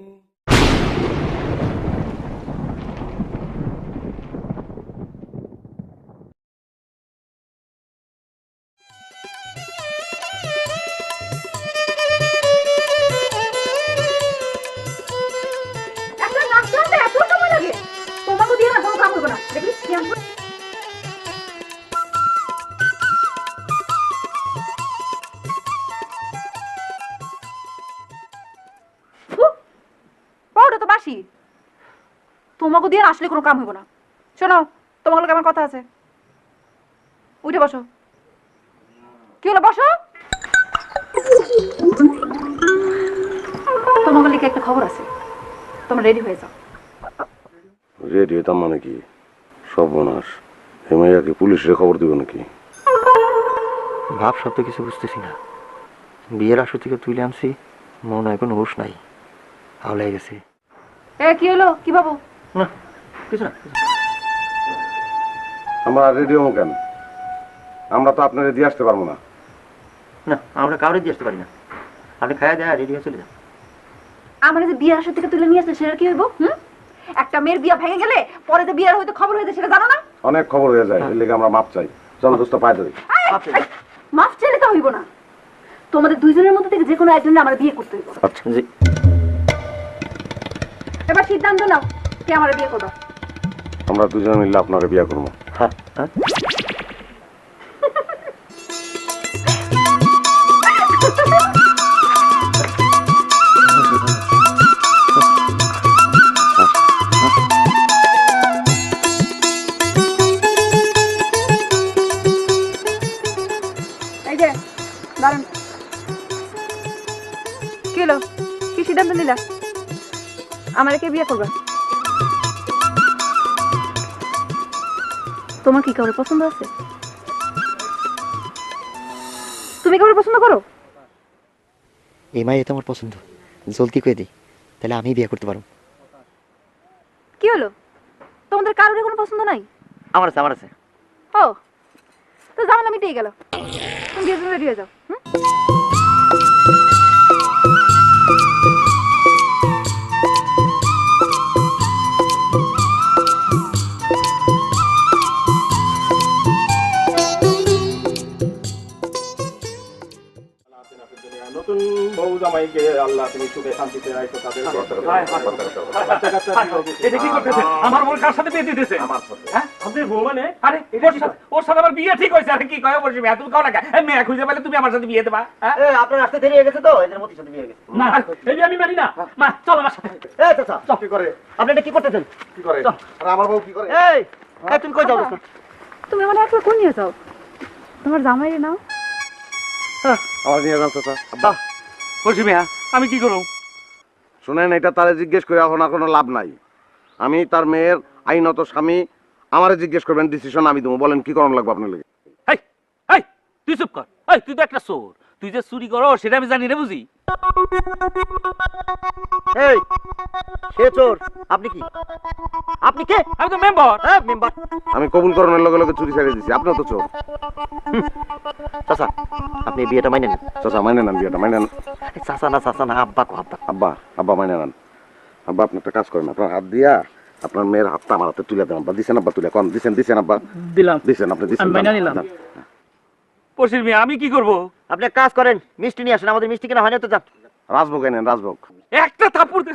একটা তো তোমাকে দিয়ে আসলে কোনো কাম হইব না। শোনো তোমার লোক আমার কথা আছে। উঠে বসো। কি হলো বসো। তোমাকে লিখে একটা খবর আছে। তোমরা রেডি হয়ে যাও। রেডি হইতাম মানে কি? সর্বনাশ। হেমাইয়াকে পুলিশের খবর দিব নাকি? ভাব সব তো কিছু বুঝতেছি না। বিয়ের আসর থেকে তুলে আনছি মনে হয় কোনো হুশ নাই। হাওলাই গেছে। এ কি হলো? কি বাবু না কিছু না আমরা রেডি হব কেন আমরা তো আপনার দিয়ে আসতে পারব না। না আমরা কাউরে দিয়ে আসতে পারি না। আপনি খাইয়া দেয়া রেডি চলে যান। আমার যে বিয়ের আসর থেকে তুলে নিয়ে আসছে সেটা কি হইব হুম? একটা মেয়ের বিয়ে ভেঙে গেলে পরে বিয়ের হয়তো খবর হয়েছে সেটা জানো না? অনেক খবর হয়ে যায় এর লেগে আমরা মাপ চাই। চলো দোস্ত পায়ে ধরি। মাফ চাইলে তো হইব না। তোমাদের দুইজনের মধ্যে থেকে যে কোনো একজনের আমার বিয়ে করতে হইব। আচ্ছা জি। এবার সিদ্ধান্ত নাও কে আমার বিয়ে করবে। আমরা দুজনে মিললে আপনাকে বিয়ে করব। হ্যাঁ হ্যাঁ। কি সিদ্ধান্ত নিলা? আমার কে বিয়ে করবে। তোমার কি কাউরে পছন্দ আছে? তুমি কাউরে পছন্দ করো? এই মাই তো আমার পছন্দ। জলদি করে দিই তাহলে আমি বিয়ে করতে পারব। কি হলো? তোমাদের কারোর কোনো পছন্দ নাই? আমার আছে আমার আছে। ও তো ঝামেলা মিটেই গেল। তুমি বিয়ের জন্য রেডি হয়ে যাও হুম? জামাইকে আল্লাহ তুমি সুখে শান্তিতে রাখো তাদের এটা কি করতেছে? আমার বোন কার সাথে বিয়ে দিতেছে? হ্যাঁ? আপনার বউ মানে? আরে ওর সাথে আমার বিয়ে ঠিক হয়েছে। আরে কি কয়? বলছি মেয়ে তুমি কাও লাগা এই খুঁজে পেলে তুমি আমার সাথে বিয়ে দেবা হ্যাঁ? আপনার আসতে দেরি গেছে তো? এদের মধ্যে সাথে বিয়ে গেছে। না এই আমি মানি না। মা চল আমার সাথে। এই চাচা কি করে? আপনি এটা কি করতেছেন? কি করে? আর আমার বউ কি করে? এই তুমি কই যাও তুমি আমার একবার কোন নিয়ে যাও? তোমার জামাইয়ের নাও। আমার নিয়ে যান চাচা। আব্বা বলছি মেয়া আমি কি করব শুনেন এটা তারে জিজ্ঞেস করে এখন আর কোনো লাভ নাই। আমি তার মেয়ের আইনত স্বামী আমারে জিজ্ঞেস করবেন ডিসিশন আমি দেবো। বলেন কি করণ লাগবে আপনার লেগে? এই এই তুই চুপ কর। তুই তো একটা চোর। তুই যে চুরি করো সেটা আমি জানি রে বুঝি। এই সে চোর। আপনি কি? আপনি কে? আমি তো মেম্বার। হ্যাঁ মেম্বার। আমি কবুল লগে লগে চুরি ছেড়ে দিছি আপনিও তো চোর। চাচা আপনি বিয়েটা মাইনে নেন। চাচা মাইনে নেন বিয়েটা মাইনে নেন। চাচা না চাচা না আব্বা কো আব্বা। আব্বা আব্বা মাইনে নেন। আব্বা আপনি একটা কাজ করেন আপনার হাত দিয়া আপনার মেয়ের হাতটা আমার হাতে তুলে দেন আব্বা। দিছেন আব্বা তুলে কন দিছেন দিছেন আব্বা। দিলাম। দিছেন আপনি দিছেন আমি মাইনা নিলাম। পশির মেয়ে আমি কি করব? আপনি কাজ করেন মিষ্টি নিয়ে আসেন আমাদের মিষ্টি কিনা হয়নি তো যান রাজভোগ এনেন রাজভোগ। একটা থাপ্পড় দে